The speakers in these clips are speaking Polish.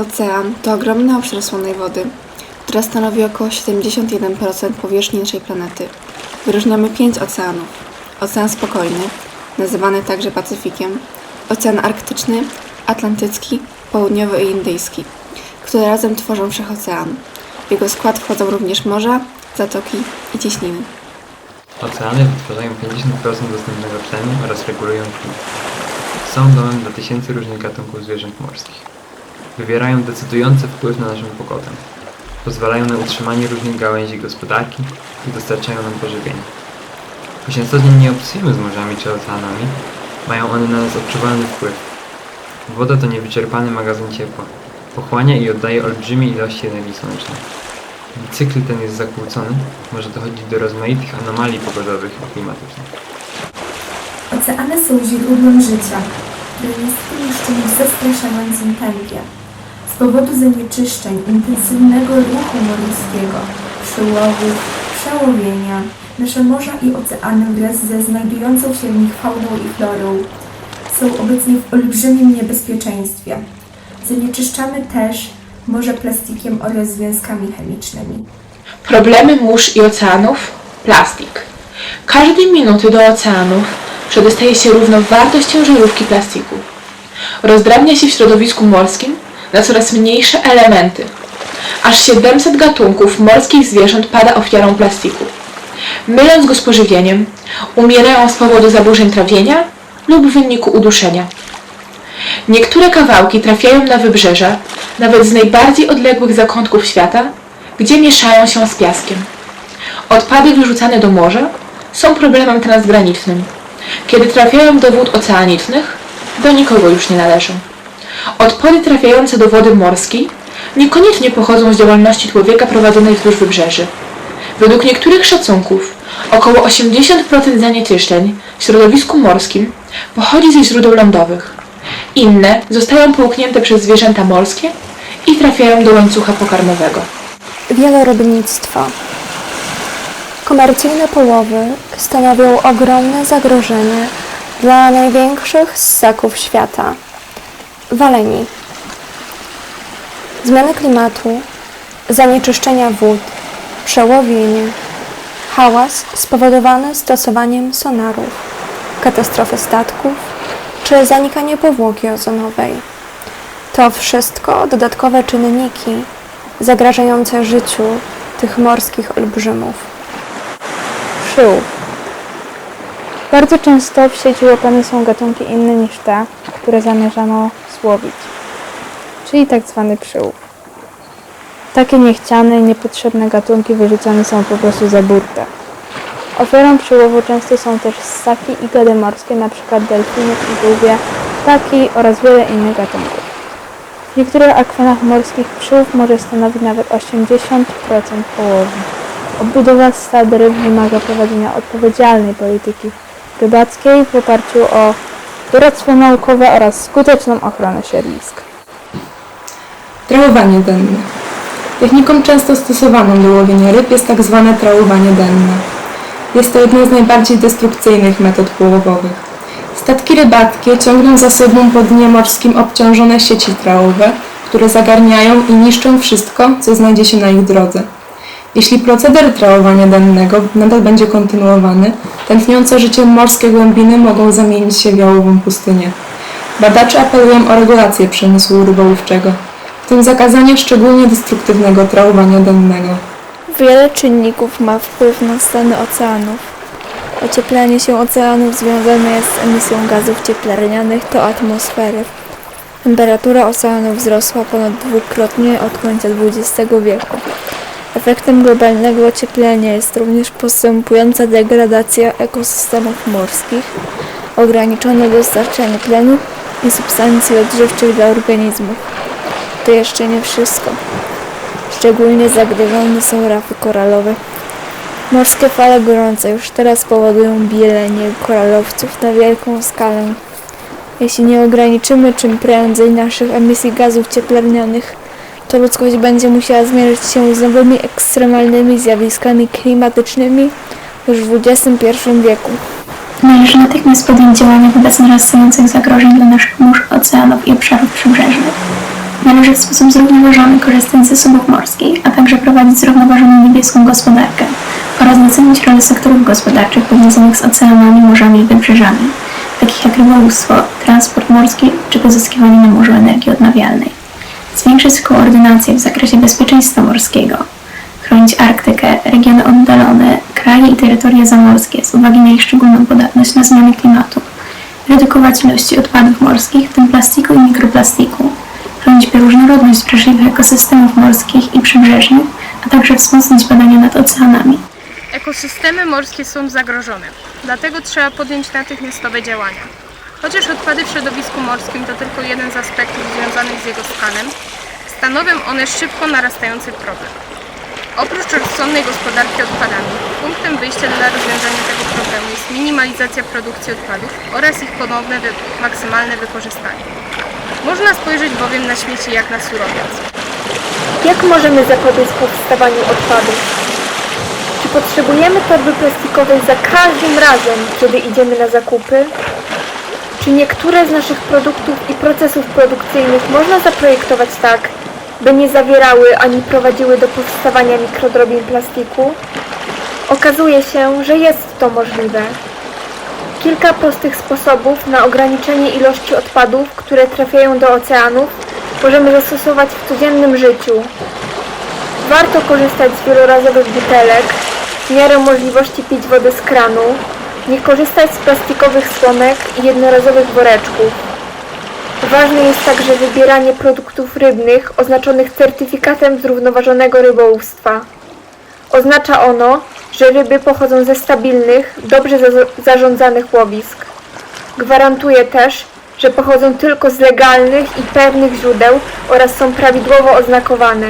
Ocean to ogromny obszar słonej wody, która stanowi około 71% powierzchni naszej planety. Wyróżniamy pięć oceanów. Ocean Spokojny, nazywany także Pacyfikiem, Ocean Arktyczny, Atlantycki, Południowy i Indyjski, które razem tworzą Wszechocean. W jego skład wchodzą również morza, zatoki i cieśniny. Oceany wytwarzają 50% dostępnego tlenu oraz regulują klimat. Są domem dla tysięcy różnych gatunków zwierząt morskich. Wywierają decydujący wpływ na naszą pogodę. Pozwalają na utrzymanie różnych gałęzi gospodarki i dostarczają nam pożywienia. Choć na co dzień nie obcujemy z morzami czy oceanami, mają one na nas odczuwalny wpływ. Woda to niewyczerpany magazyn ciepła. Pochłania i oddaje olbrzymie ilości energii słonecznej. Gdy cykl ten jest zakłócony, może dochodzić do rozmaitych anomalii pogodowych i klimatycznych. Oceany są źródłem życia, które niestety niszczymy w zastraszającym. Powodu zanieczyszczeń, intensywnego ruchu morskiego, przyłowów, przełowienia, nasze morza i oceany wraz ze znajdującą się w nich fauną i florą są obecnie w olbrzymim niebezpieczeństwie. Zanieczyszczamy też morze plastikiem oraz związkami chemicznymi. Problemy mórz i oceanów? Plastik. Każdej minuty do oceanów przedostaje się równowartość ciężarówki plastiku. Rozdrabnia się w środowisku morskim na coraz mniejsze elementy. Aż 700 gatunków morskich zwierząt pada ofiarą plastiku. Myląc go z pożywieniem, umierają z powodu zaburzeń trawienia lub w wyniku uduszenia. Niektóre kawałki trafiają na wybrzeża, nawet z najbardziej odległych zakątków świata, gdzie mieszają się z piaskiem. Odpady wyrzucane do morza są problemem transgranicznym. Kiedy trafiają do wód oceanicznych, do nikogo już nie należą. Odpady trafiające do wody morskiej niekoniecznie pochodzą z działalności człowieka prowadzonej wzdłuż wybrzeży. Według niektórych szacunków około 80% zanieczyszczeń w środowisku morskim pochodzi ze źródeł lądowych. Inne zostają połknięte przez zwierzęta morskie i trafiają do łańcucha pokarmowego. Wielorodnictwo. Komercyjne połowy stanowią ogromne zagrożenie dla największych ssaków świata. Waleni. Zmiany klimatu, zanieczyszczenia wód, przełowienie, hałas spowodowany stosowaniem sonarów, katastrofy statków czy zanikanie powłoki ozonowej. To wszystko dodatkowe czynniki zagrażające życiu tych morskich olbrzymów. Przyłów. Bardzo często w sieci łapane są gatunki inne niż te, które zamierzano złowić, czyli tak zwany przyłów. Takie niechciane i niepotrzebne gatunki wyrzucane są po prostu za burtę. Ofiarą przyłowu często są też ssaki i gady morskie, np. delfiny i ptaki oraz wiele innych gatunków. W niektórych akwenach morskich przyłów może stanowić nawet 80% połowu. Odbudowa stad ryb wymaga prowadzenia odpowiedzialnej polityki rybackiej w oparciu o doradztwo naukowe oraz skuteczną ochronę siedlisk. Trałowanie denne. Techniką często stosowaną do łowienia ryb jest tak zwane trałowanie denne. Jest to jedna z najbardziej destrukcyjnych metod połowowych. Statki rybackie ciągną za sobą po dnie morskim obciążone sieci trałowe, które zagarniają i niszczą wszystko, co znajdzie się na ich drodze. Jeśli proceder trałowania dennego nadal będzie kontynuowany, tętniące życie morskie głębiny mogą zamienić się w jałową pustynię. Badacze apelują o regulację przemysłu rybołówczego, w tym zakazanie szczególnie destruktywnego trałowania dennego. Wiele czynników ma wpływ na stany oceanów. Ocieplenie się oceanów związane jest z emisją gazów cieplarnianych do atmosfery. Temperatura oceanów wzrosła ponad dwukrotnie od końca XX wieku. Efektem globalnego ocieplenia jest również postępująca degradacja ekosystemów morskich, ograniczone dostarczanie tlenu i substancji odżywczych dla organizmów. To jeszcze nie wszystko. Szczególnie zagrożone są rafy koralowe. Morskie fale gorące już teraz powodują bielenie koralowców na wielką skalę. Jeśli nie ograniczymy czym prędzej naszych emisji gazów cieplarnianych, to ludzkość będzie musiała zmierzyć się z nowymi ekstremalnymi zjawiskami klimatycznymi już w XXI wieku. Należy natychmiast podjąć działania wobec narastających zagrożeń dla naszych mórz, oceanów i obszarów przybrzeżnych. Należy w sposób zrównoważony korzystać z zasobów morskich, a także prowadzić zrównoważoną niebieską gospodarkę oraz docenić rolę sektorów gospodarczych powiązanych z oceanami, morzami i wybrzeżami, takich jak rybołówstwo, transport morski czy pozyskiwanie na morzu energii odnawialnej. Zwiększyć koordynację w zakresie bezpieczeństwa morskiego, chronić Arktykę, regiony oddalone, kraje i terytoria zamorskie z uwagi na ich szczególną podatność na zmiany klimatu, redukować ilości odpadów morskich, w tym plastiku i mikroplastiku, chronić bioróżnorodność wrażliwych ekosystemów morskich i przybrzeżnych, a także wzmocnić badania nad oceanami. Ekosystemy morskie są zagrożone, dlatego trzeba podjąć natychmiastowe działania. Chociaż odpady w środowisku morskim to tylko jeden z aspektów związanych z jego stanem, stanowią one szybko narastający problem. Oprócz rozsądnej gospodarki odpadami, punktem wyjścia dla rozwiązania tego problemu jest minimalizacja produkcji odpadów oraz ich ponowne wy- maksymalne wykorzystanie. Można spojrzeć bowiem na śmieci jak na surowiec. Jak możemy zapobiec powstawaniu odpadów? Czy potrzebujemy torby plastikowej za każdym razem, kiedy idziemy na zakupy? Czy niektóre z naszych produktów i procesów produkcyjnych można zaprojektować tak, by nie zawierały ani prowadziły do powstawania mikrodrobin plastiku? Okazuje się, że jest to możliwe. Kilka prostych sposobów na ograniczenie ilości odpadów, które trafiają do oceanów, możemy zastosować w codziennym życiu. Warto korzystać z wielorazowych butelek, w miarę możliwości pić wodę z kranu, nie korzystać z plastikowych słomek i jednorazowych woreczków. Ważne jest także wybieranie produktów rybnych oznaczonych certyfikatem zrównoważonego rybołówstwa. Oznacza ono, że ryby pochodzą ze stabilnych, dobrze za- zarządzanych łowisk. Gwarantuje też, że pochodzą tylko z legalnych i pewnych źródeł oraz są prawidłowo oznakowane.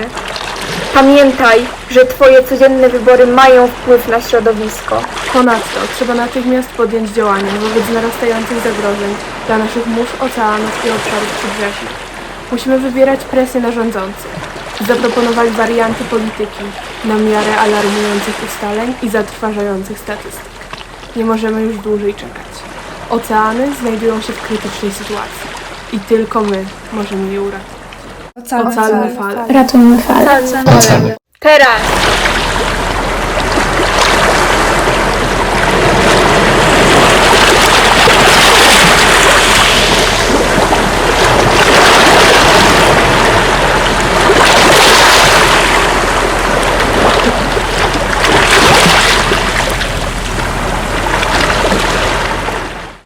Pamiętaj, że Twoje codzienne wybory mają wpływ na środowisko. Ponadto trzeba natychmiast podjąć działania wobec narastających zagrożeń dla naszych mórz, oceanów i obszarów przybrzeżnych. Musimy wywierać presję na rządzących. Zaproponowali warianty polityki na miarę alarmujących ustaleń i zatrważających statystyk. Nie możemy już dłużej czekać. Oceany znajdują się w krytycznej sytuacji i tylko my możemy je uratować. Ocalmy falę. Ratujmy fale. Teraz!